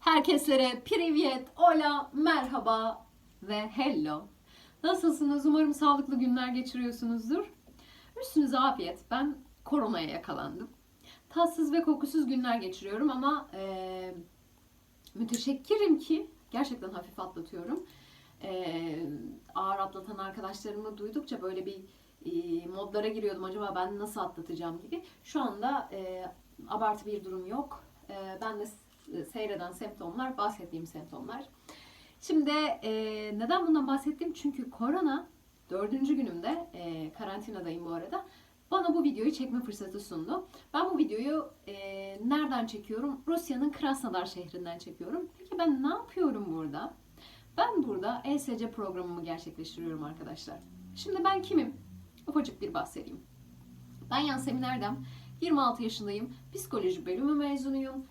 Herkeslere privyet, hola, merhaba ve hello. Nasılsınız? Umarım sağlıklı günler geçiriyorsunuzdur. Üstünüze afiyet. Ben koronaya yakalandım. Tatsız ve kokusuz günler geçiriyorum ama eee müteşekkirim ki gerçekten hafif atlatıyorum. Eee, ağır atlatan arkadaşlarımı duydukça böyle bir e, modlara giriyordum. Acaba ben nasıl atlatacağım gibi. Şu anda e, abartı bir durum yok. E, ben de seyreden semptomlar, bahsettiğim semptomlar. Şimdi e, neden bundan bahsettim? Çünkü korona dördüncü günümde e, karantinadayım bu arada. Bana bu videoyu çekme fırsatı sundu. Ben bu videoyu e, nereden çekiyorum? Rusya'nın Krasnodar şehrinden çekiyorum. Peki ben ne yapıyorum burada? Ben burada ESC programımı gerçekleştiriyorum arkadaşlar. Şimdi ben kimim? Ufacık bir bahsedeyim. Ben Yasemin Erdem, 26 yaşındayım, psikoloji bölümü mezunuyum.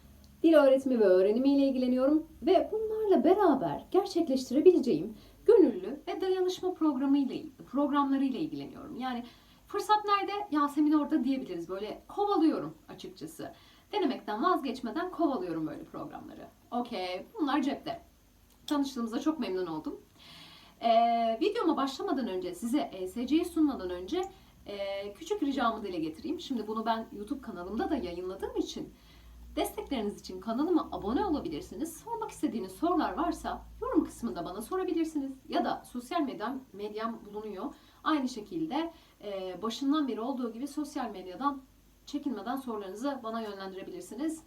Dil öğretimi ve öğrenimi ile ilgileniyorum ve bunlarla beraber gerçekleştirebileceğim gönüllü ve dayanışma programı ile programları ile ilgileniyorum. Yani fırsat nerede? Yasemin orada diyebiliriz. Böyle kovalıyorum açıkçası. Denemekten vazgeçmeden kovalıyorum böyle programları. Okey, bunlar cepte. Tanıştığımıza çok memnun oldum. Ee, videoma başlamadan önce, size ESC'yi sunmadan önce e, küçük ricamı dile getireyim. Şimdi bunu ben YouTube kanalımda da yayınladığım için destekleriniz için kanalıma abone olabilirsiniz. Sormak istediğiniz sorular varsa yorum kısmında bana sorabilirsiniz. Ya da sosyal medyam, medyam bulunuyor. Aynı şekilde e, başından beri olduğu gibi sosyal medyadan çekinmeden sorularınızı bana yönlendirebilirsiniz.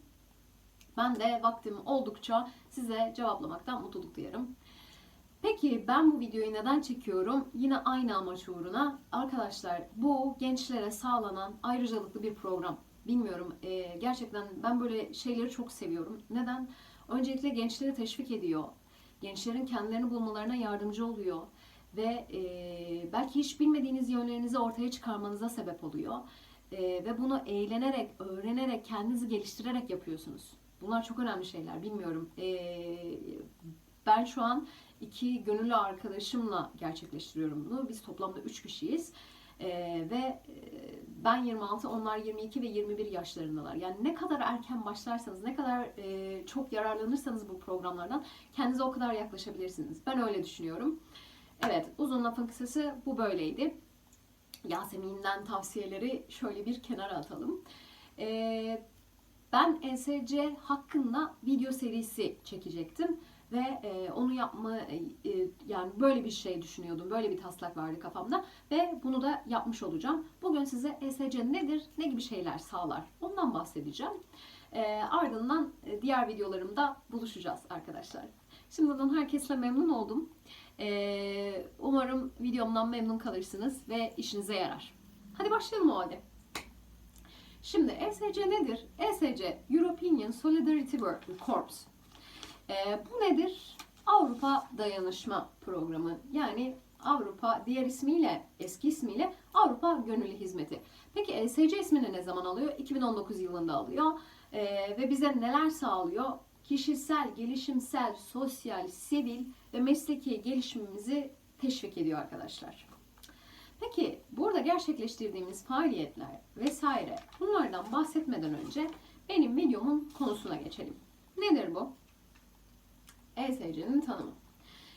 Ben de vaktim oldukça size cevaplamaktan mutluluk duyarım. Peki ben bu videoyu neden çekiyorum? Yine aynı amaç uğruna. Arkadaşlar bu gençlere sağlanan ayrıcalıklı bir program. Bilmiyorum e, gerçekten ben böyle şeyleri çok seviyorum. Neden? Öncelikle gençleri teşvik ediyor. Gençlerin kendilerini bulmalarına yardımcı oluyor. Ve e, belki hiç bilmediğiniz yönlerinizi ortaya çıkarmanıza sebep oluyor. E, ve bunu eğlenerek, öğrenerek, kendinizi geliştirerek yapıyorsunuz. Bunlar çok önemli şeyler. Bilmiyorum. E, ben şu an iki gönüllü arkadaşımla gerçekleştiriyorum bunu. Biz toplamda 3 kişiyiz. Ee, ve e, ben 26, onlar 22 ve 21 yaşlarındalar. Yani ne kadar erken başlarsanız, ne kadar e, çok yararlanırsanız bu programlardan kendinize o kadar yaklaşabilirsiniz. Ben öyle düşünüyorum. Evet, uzun lafın kısası bu böyleydi. Yasemin'den tavsiyeleri şöyle bir kenara atalım. Ee, ben ESC hakkında video serisi çekecektim ve e, onu yapma e, e, yani böyle bir şey düşünüyordum. Böyle bir taslak vardı kafamda ve bunu da yapmış olacağım. Bugün size ESC nedir, ne gibi şeyler sağlar ondan bahsedeceğim. E, ardından e, diğer videolarımda buluşacağız arkadaşlar. Şimdiden herkesle memnun oldum. E, umarım videomdan memnun kalırsınız ve işinize yarar. Hadi başlayalım o halde. Şimdi ESC nedir? ESC European Solidarity Corps. Ee, bu nedir? Avrupa Dayanışma Programı. Yani Avrupa diğer ismiyle, eski ismiyle Avrupa Gönüllü Hizmeti. Peki ESC ismini ne zaman alıyor? 2019 yılında alıyor. Ee, ve bize neler sağlıyor? Kişisel, gelişimsel, sosyal, sivil ve mesleki gelişimimizi teşvik ediyor arkadaşlar. Peki burada gerçekleştirdiğimiz faaliyetler vesaire bunlardan bahsetmeden önce benim videomun konusuna geçelim. Nedir bu? ESC'nin tanımı.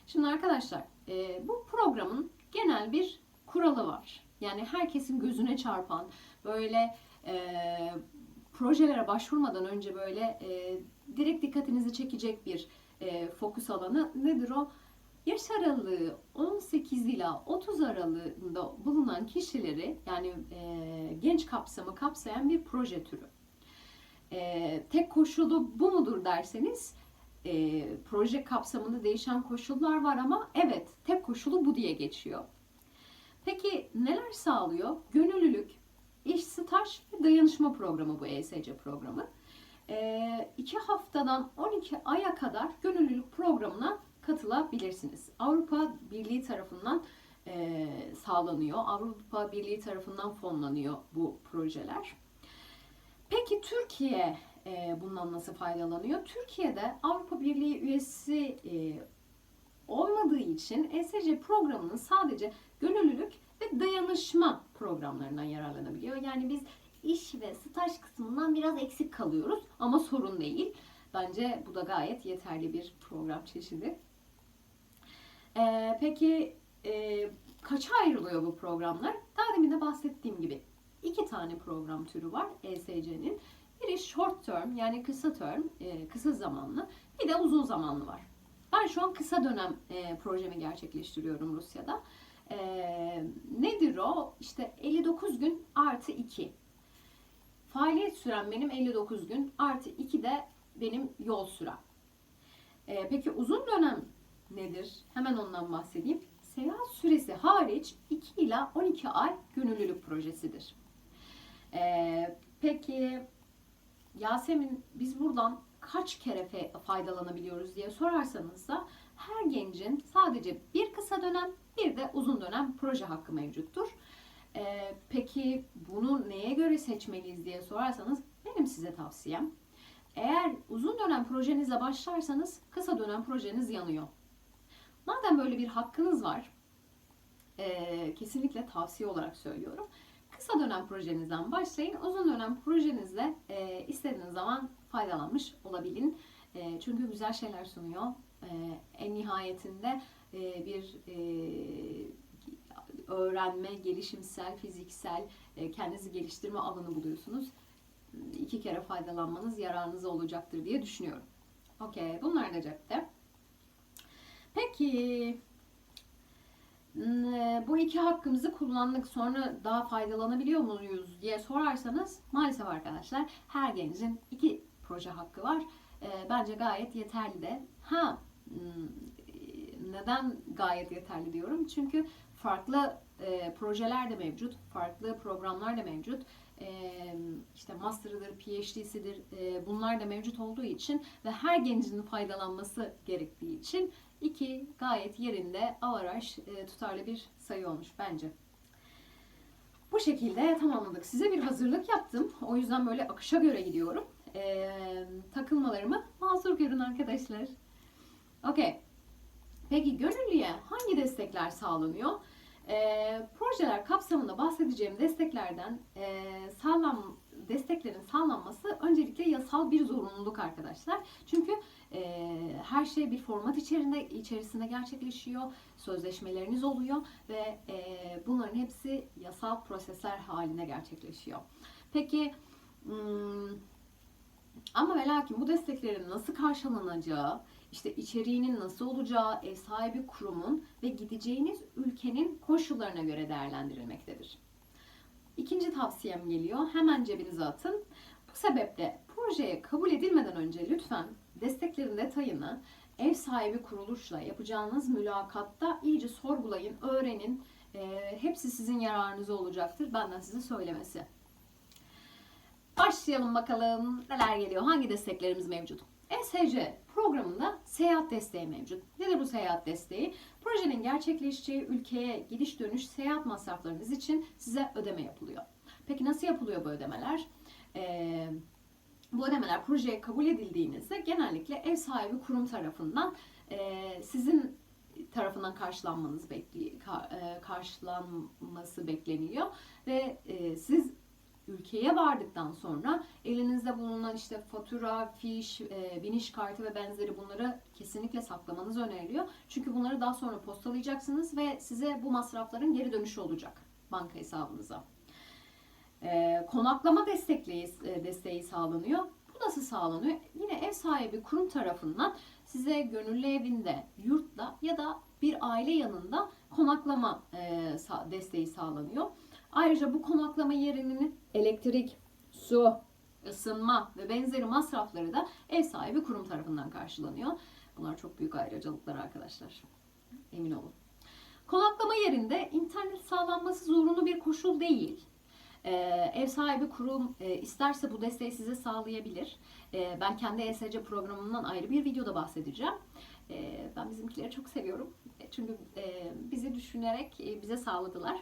Şimdi arkadaşlar e, bu programın genel bir kuralı var. Yani herkesin gözüne çarpan böyle e, projelere başvurmadan önce böyle e, direkt dikkatinizi çekecek bir e, fokus alanı nedir o? Yaş aralığı 18 ila 30 aralığında bulunan kişileri yani e, genç kapsamı kapsayan bir proje türü. E, tek koşulu bu mudur derseniz e, proje kapsamında değişen koşullar var ama evet tek koşulu bu diye geçiyor. Peki neler sağlıyor? Gönüllülük, iş staj ve dayanışma programı bu ESC programı. E, iki haftadan 12 aya kadar gönüllülük programına katılabilirsiniz. Avrupa Birliği tarafından e, sağlanıyor. Avrupa Birliği tarafından fonlanıyor bu projeler. Peki Türkiye e, bundan nasıl faydalanıyor? Türkiye'de Avrupa Birliği üyesi e, olmadığı için ESC programının sadece gönüllülük ve dayanışma programlarından yararlanabiliyor. Yani biz iş ve staj kısmından biraz eksik kalıyoruz ama sorun değil. Bence bu da gayet yeterli bir program çeşidi. Ee, peki e, kaça ayrılıyor bu programlar? Daha demin de bahsettiğim gibi iki tane program türü var ESC'nin. Biri short term yani kısa term, e, kısa zamanlı. Bir de uzun zamanlı var. Ben şu an kısa dönem e, projemi gerçekleştiriyorum Rusya'da. E, nedir o? İşte 59 gün artı 2. Faaliyet süren benim 59 gün artı 2 de benim yol sürem. Peki uzun dönem nedir? Hemen ondan bahsedeyim. Seyahat süresi hariç 2 ila 12 ay gönüllülük projesidir. E, peki Yasemin biz buradan kaç kere faydalanabiliyoruz diye sorarsanız da her gencin sadece bir kısa dönem bir de uzun dönem proje hakkı mevcuttur. Ee, peki bunu neye göre seçmeliyiz diye sorarsanız benim size tavsiyem eğer uzun dönem projenizle başlarsanız kısa dönem projeniz yanıyor. Madem böyle bir hakkınız var ee, kesinlikle tavsiye olarak söylüyorum. Kısa dönem projenizden başlayın. Uzun dönem projenizle e, istediğiniz zaman faydalanmış olabilin. E, çünkü güzel şeyler sunuyor. E, en nihayetinde e, bir e, öğrenme, gelişimsel, fiziksel, e, kendinizi geliştirme alanı buluyorsunuz. İki kere faydalanmanız yararınıza olacaktır diye düşünüyorum. Okey, bunlar da cepte. Peki, bu iki hakkımızı kullandık sonra daha faydalanabiliyor muyuz diye sorarsanız maalesef arkadaşlar her gencin iki proje hakkı var. E, bence gayet yeterli de. Ha hmm, neden gayet yeterli diyorum? Çünkü farklı e, projeler de mevcut, farklı programlar da mevcut. E, işte master'ıdır, PhD'sidir e, bunlar da mevcut olduğu için ve her gencin faydalanması gerektiği için iki gayet yerinde avaraj e, tutarlı bir sayı olmuş bence. Bu şekilde tamamladık. Size bir hazırlık yaptım. O yüzden böyle akışa göre gidiyorum. E, takılmalarımı mazur görün arkadaşlar. Okey. Peki gönüllüye hangi destekler sağlanıyor? Ee, projeler kapsamında bahsedeceğim desteklerden e, sağlam desteklerin sağlanması öncelikle yasal bir zorunluluk arkadaşlar. Çünkü e, her şey bir format içerisinde içerisinde gerçekleşiyor, sözleşmeleriniz oluyor ve e, bunların hepsi yasal prosesler haline gerçekleşiyor. Peki ama ve lakin bu desteklerin nasıl karşılanacağı, işte içeriğinin nasıl olacağı ev sahibi kurumun ve gideceğiniz ülkenin koşullarına göre değerlendirilmektedir. İkinci tavsiyem geliyor. Hemen cebinize atın. Bu sebeple projeye kabul edilmeden önce lütfen desteklerin detayını ev sahibi kuruluşla yapacağınız mülakatta iyice sorgulayın, öğrenin. Ee, hepsi sizin yararınıza olacaktır. Benden size söylemesi. Başlayalım bakalım neler geliyor, hangi desteklerimiz mevcut. ESC programında seyahat desteği mevcut. Nedir bu seyahat desteği? Projenin gerçekleşeceği ülkeye gidiş dönüş seyahat masraflarınız için size ödeme yapılıyor. Peki nasıl yapılıyor bu ödemeler? Ee, bu ödemeler projeye kabul edildiğinizde genellikle ev sahibi kurum tarafından e, sizin tarafından karşılanmanız bekli ka- e, karşılanması bekleniyor ve e, siz ülkeye vardıktan sonra elinizde bulunan işte fatura, fiş, e, biniş kartı ve benzeri bunları kesinlikle saklamanız öneriliyor. Çünkü bunları daha sonra postalayacaksınız ve size bu masrafların geri dönüşü olacak banka hesabınıza. E, konaklama destekleyi, e, desteği sağlanıyor. Bu nasıl sağlanıyor? Yine ev sahibi kurum tarafından size gönüllü evinde, yurtta ya da bir aile yanında konaklama e, desteği sağlanıyor. Ayrıca bu konaklama yerinin elektrik, su, ısınma ve benzeri masrafları da ev sahibi kurum tarafından karşılanıyor. Bunlar çok büyük ayrıcalıklar arkadaşlar. Emin olun. Konaklama yerinde internet sağlanması zorunlu bir koşul değil. Ee, ev sahibi kurum e, isterse bu desteği size sağlayabilir. Ee, ben kendi ESC programımdan ayrı bir videoda bahsedeceğim. Ee, ben bizimkileri çok seviyorum. E, Çünkü e, bizi düşünerek e, bize sağladılar.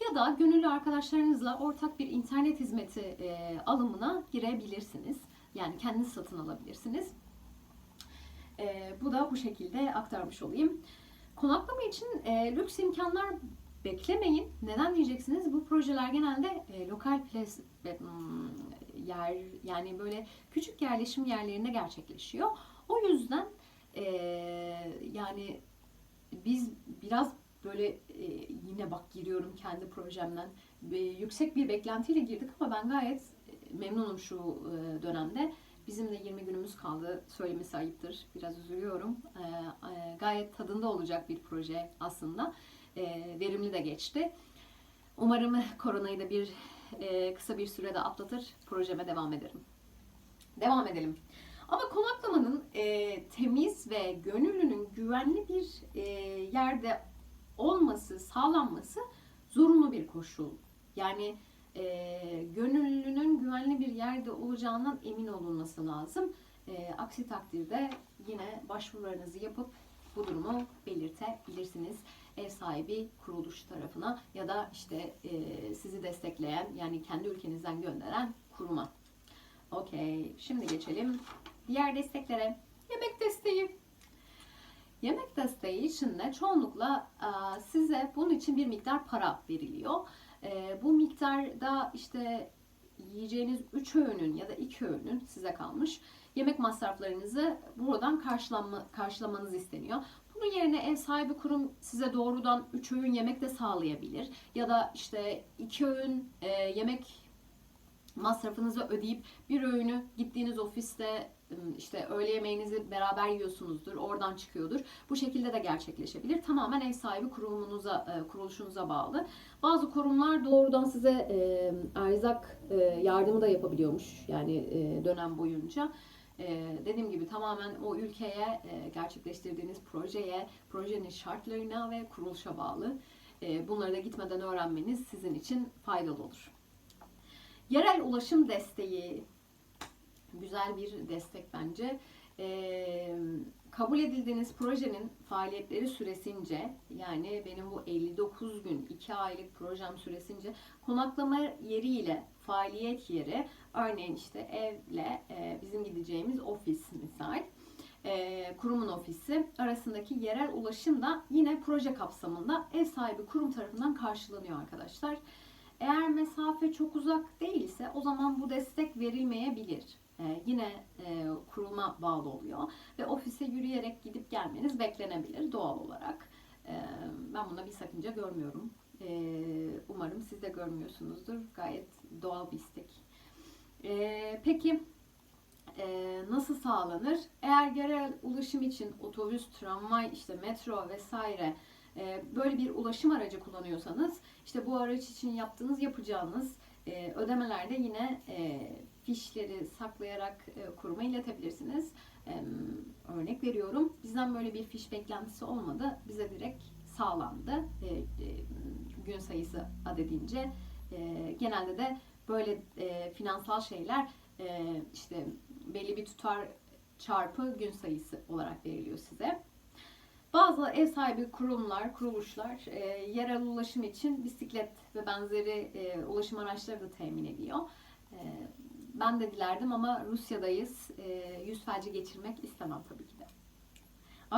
Ya da gönüllü arkadaşlarınızla ortak bir internet hizmeti e, alımına girebilirsiniz. Yani kendiniz satın alabilirsiniz. E, bu da bu şekilde aktarmış olayım. Konaklama için e, lüks imkanlar beklemeyin. Neden diyeceksiniz? Bu projeler genelde e, lokal plas, e, hmm, yer yani böyle küçük yerleşim yerlerinde gerçekleşiyor. O yüzden e, yani biz biraz böyle e, yine bak giriyorum kendi projemden yüksek bir beklentiyle girdik ama ben gayet e, memnunum şu e, dönemde. Bizim de 20 günümüz kaldı. Söylemesi ayıptır. Biraz üzülüyorum. Gayet tadında olacak bir proje aslında. Verimli de geçti. Umarım koronayı da bir kısa bir sürede atlatır. Projeme devam ederim. Devam edelim. Ama konaklamanın e, temiz ve gönüllünün güvenli bir e, yerde olması, sağlanması zorunlu bir koşul. Yani e, gönüllünün güvenli bir yerde olacağından emin olunması lazım. E, aksi takdirde yine başvurularınızı yapıp bu durumu belirtebilirsiniz ev sahibi kuruluş tarafına ya da işte e, sizi destekleyen yani kendi ülkenizden gönderen kuruma. Okey. Şimdi geçelim diğer desteklere. Yemek desteği. Yemek desteği için de çoğunlukla e, size bunun için bir miktar para veriliyor. E, bu miktarda işte yiyeceğiniz 3 öğünün ya da 2 öğünün size kalmış yemek masraflarınızı buradan karşılanma, karşılamanız isteniyor. Bunun yerine ev sahibi kurum size doğrudan 3 öğün yemek de sağlayabilir. Ya da işte 2 öğün e, yemek masrafınızı ödeyip bir öğünü gittiğiniz ofiste işte öğle yemeğinizi beraber yiyorsunuzdur, oradan çıkıyordur. Bu şekilde de gerçekleşebilir. Tamamen ev sahibi kurumunuza, e, kuruluşunuza bağlı. Bazı kurumlar doğrudan size e, erzak e, yardımı da yapabiliyormuş yani dönem boyunca. Dediğim gibi tamamen o ülkeye gerçekleştirdiğiniz projeye, projenin şartlarına ve kuruluşa bağlı. Bunları da gitmeden öğrenmeniz sizin için faydalı olur. Yerel ulaşım desteği güzel bir destek bence. Ee, kabul edildiğiniz projenin faaliyetleri süresince yani benim bu 59 gün 2 aylık projem süresince konaklama yeriyle faaliyet yeri örneğin işte evle e, bizim gideceğimiz ofis misal e, kurumun ofisi arasındaki yerel ulaşım da yine proje kapsamında ev sahibi kurum tarafından karşılanıyor arkadaşlar. Eğer mesafe çok uzak değilse o zaman bu destek verilmeyebilir. Ee, yine e, kurulma bağlı oluyor ve ofise yürüyerek gidip gelmeniz beklenebilir doğal olarak. Ee, ben buna bir sakınca görmüyorum. Ee, umarım siz de görmüyorsunuzdur. Gayet doğal bir istek. Ee, peki e, nasıl sağlanır? Eğer yerel ulaşım için otobüs, tramvay, işte metro vesaire böyle bir ulaşım aracı kullanıyorsanız işte bu araç için yaptığınız yapacağınız e, ödemelerde yine e, fişleri saklayarak e, kuruma iletebilirsiniz. Örnek veriyorum. Bizden böyle bir fiş beklentisi olmadı. Bize direkt sağlandı. Gün sayısı adedince. Genelde de böyle finansal şeyler işte belli bir tutar çarpı gün sayısı olarak veriliyor size. Bazı ev sahibi kurumlar, kuruluşlar e, yerel ulaşım için bisiklet ve benzeri e, ulaşım araçları da temin ediyor. E, ben de dilerdim ama Rusya'dayız. E, yüz felci geçirmek istemem tabii ki de.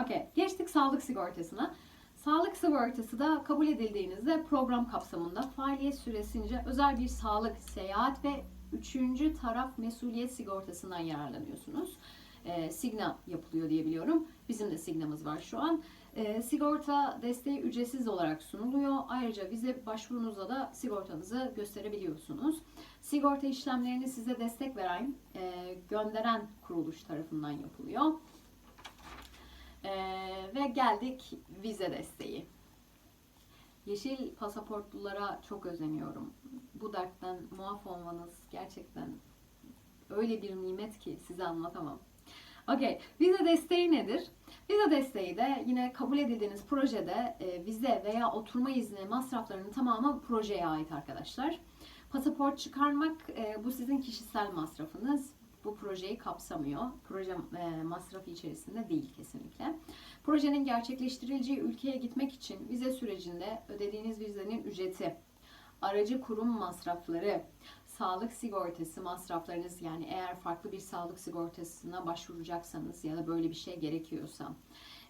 Okey, geçtik sağlık sigortasına. Sağlık sigortası da kabul edildiğinizde program kapsamında faaliyet süresince özel bir sağlık, seyahat ve üçüncü taraf mesuliyet sigortasından yararlanıyorsunuz. E, signa yapılıyor diye biliyorum. Bizim de signamız var şu an. E, sigorta desteği ücretsiz olarak sunuluyor. Ayrıca vize başvurunuzda da sigortanızı gösterebiliyorsunuz. Sigorta işlemlerini size destek veren, e, gönderen kuruluş tarafından yapılıyor. E, ve geldik vize desteği. Yeşil pasaportlulara çok özeniyorum. Bu dertten muaf olmanız gerçekten öyle bir nimet ki size anlatamam. Okey. Vize desteği nedir? Vize desteği de yine kabul edildiğiniz projede e, vize veya oturma izni masraflarının tamamı projeye ait arkadaşlar. Pasaport çıkarmak e, bu sizin kişisel masrafınız. Bu projeyi kapsamıyor. Proje e, masrafı içerisinde değil kesinlikle. Projenin gerçekleştirileceği ülkeye gitmek için vize sürecinde ödediğiniz vizenin ücreti, aracı kurum masrafları, sağlık sigortası masraflarınız yani eğer farklı bir sağlık sigortasına başvuracaksanız ya da böyle bir şey gerekiyorsa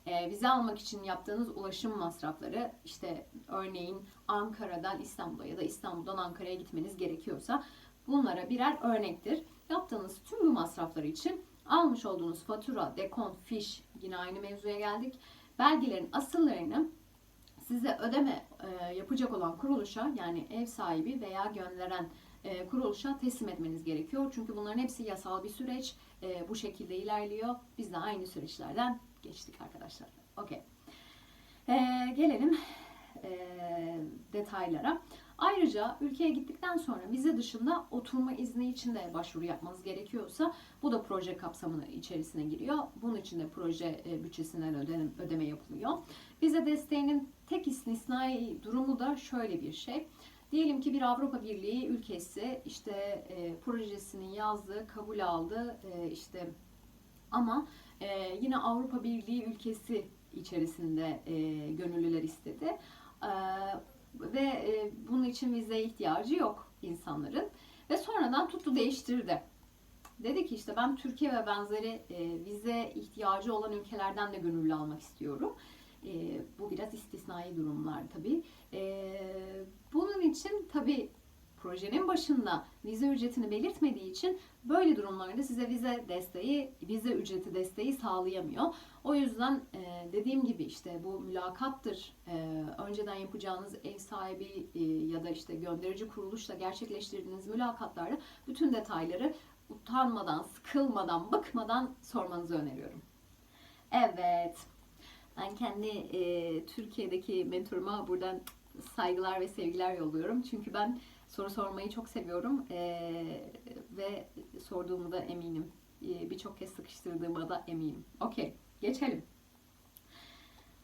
e, vize almak için yaptığınız ulaşım masrafları işte örneğin Ankara'dan İstanbul'a ya da İstanbul'dan Ankara'ya gitmeniz gerekiyorsa bunlara birer örnektir. Yaptığınız tüm bu masraflar için almış olduğunuz fatura, dekont, fiş yine aynı mevzuya geldik. Belgelerin asıllarını size ödeme e, yapacak olan kuruluşa yani ev sahibi veya gönderen e, kuruluşa teslim etmeniz gerekiyor. Çünkü bunların hepsi yasal bir süreç. E, bu şekilde ilerliyor. Biz de aynı süreçlerden geçtik arkadaşlar. Okey. E, gelelim e, detaylara. Ayrıca ülkeye gittikten sonra vize dışında oturma izni için de başvuru yapmanız gerekiyorsa bu da proje kapsamının içerisine giriyor. Bunun için de proje bütçesinden ödeme, ödeme yapılıyor. Vize desteğinin tek istisnai durumu da şöyle bir şey. Diyelim ki bir Avrupa Birliği ülkesi işte e, projesini yazdı, kabul aldı e, işte ama e, yine Avrupa Birliği ülkesi içerisinde e, gönüllüler istedi. E, ve e, bunun için vizeye ihtiyacı yok insanların. Ve sonradan tuttu değiştirdi. Dedi ki işte ben Türkiye ve benzeri e, vize ihtiyacı olan ülkelerden de gönüllü almak istiyorum. E, bu biraz istisnai durumlar tabii. E, bunun için tabii projenin başında vize ücretini belirtmediği için böyle durumlarda size vize desteği, vize ücreti desteği sağlayamıyor. O yüzden e, dediğim gibi işte bu mülakattır. E, önceden yapacağınız ev sahibi e, ya da işte gönderici kuruluşla gerçekleştirdiğiniz mülakatlarda bütün detayları utanmadan, sıkılmadan, bıkmadan sormanızı öneriyorum. Evet. Ben kendi e, Türkiye'deki mentoruma buradan saygılar ve sevgiler yolluyorum. Çünkü ben soru sormayı çok seviyorum e, ve sorduğumu da eminim. E, Birçok kez sıkıştırdığıma da eminim. Okey, geçelim.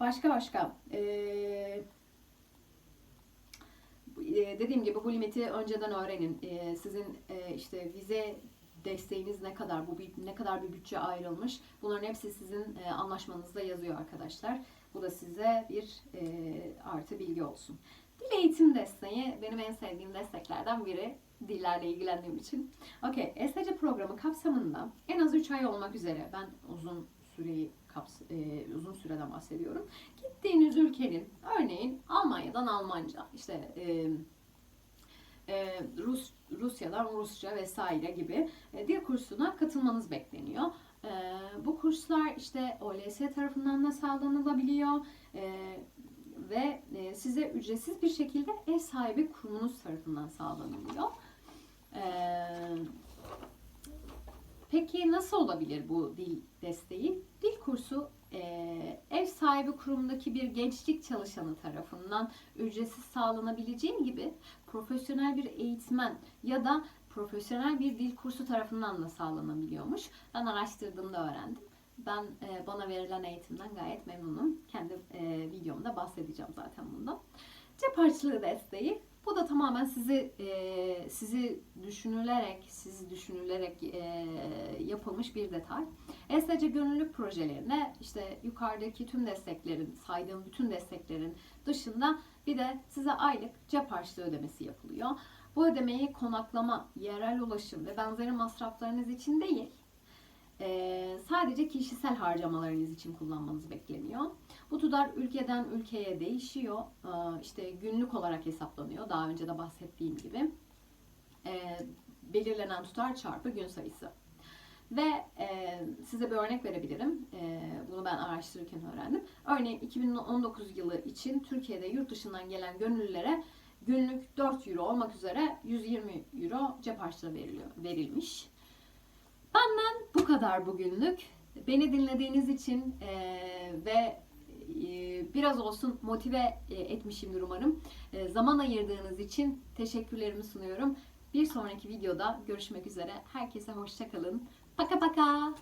Başka başka. E, e, dediğim gibi bu limiti önceden öğrenin. E, sizin e, işte vize desteğiniz ne kadar, bu ne kadar bir bütçe ayrılmış. Bunların hepsi sizin e, anlaşmanızda yazıyor arkadaşlar. Bu da size bir e, artı bilgi olsun. Dil eğitim desteği benim en sevdiğim desteklerden biri. Dillerle ilgilendiğim için. Okey, ESC programı kapsamında en az 3 ay olmak üzere ben uzun süreyi kaps e, uzun süreden bahsediyorum. Gittiğiniz ülkenin örneğin Almanya'dan Almanca, işte e, e, Rus Rusya'dan Rusça vesaire gibi e, dil kursuna katılmanız bekleniyor. E, bu kurslar işte OLS tarafından da sağlanılabiliyor e, ve size ücretsiz bir şekilde ev sahibi kurumunuz tarafından sağlanılıyor. Peki nasıl olabilir bu dil desteği? Dil kursu e, ev sahibi kurumdaki bir gençlik çalışanı tarafından ücretsiz sağlanabileceği gibi profesyonel bir eğitmen ya da profesyonel bir dil kursu tarafından da sağlanabiliyormuş. Ben araştırdığımda öğrendim. Ben e, bana verilen eğitimden gayet memnunum. Kendi e, videomda bahsedeceğim zaten bundan. Cep harçlığı desteği. Bu da tamamen sizi e, sizi düşünülerek, sizi düşünülerek e, yapılmış bir detay. ESC gönüllülük projelerine işte yukarıdaki tüm desteklerin, saydığım bütün desteklerin dışında bir de size aylık cep harçlığı ödemesi yapılıyor. Bu ödemeyi konaklama, yerel ulaşım ve benzeri masraflarınız için değil, e, sadece kişisel harcamalarınız için kullanmanız bekleniyor. Bu tutar ülkeden ülkeye değişiyor. E, işte günlük olarak hesaplanıyor. Daha önce de bahsettiğim gibi. E, belirlenen tutar çarpı gün sayısı. Ve e, size bir örnek verebilirim. E, bunu ben araştırırken öğrendim. Örneğin 2019 yılı için Türkiye'de yurt dışından gelen gönüllülere günlük 4 euro olmak üzere 120 euro cep harçlığı veriliyor, verilmiş. Benden bu kadar bugünlük. Beni dinlediğiniz için e, ve e, biraz olsun motive e, etmişimdir umarım. E, zaman ayırdığınız için teşekkürlerimi sunuyorum. Bir sonraki videoda görüşmek üzere. Herkese hoşçakalın. Пока-пока!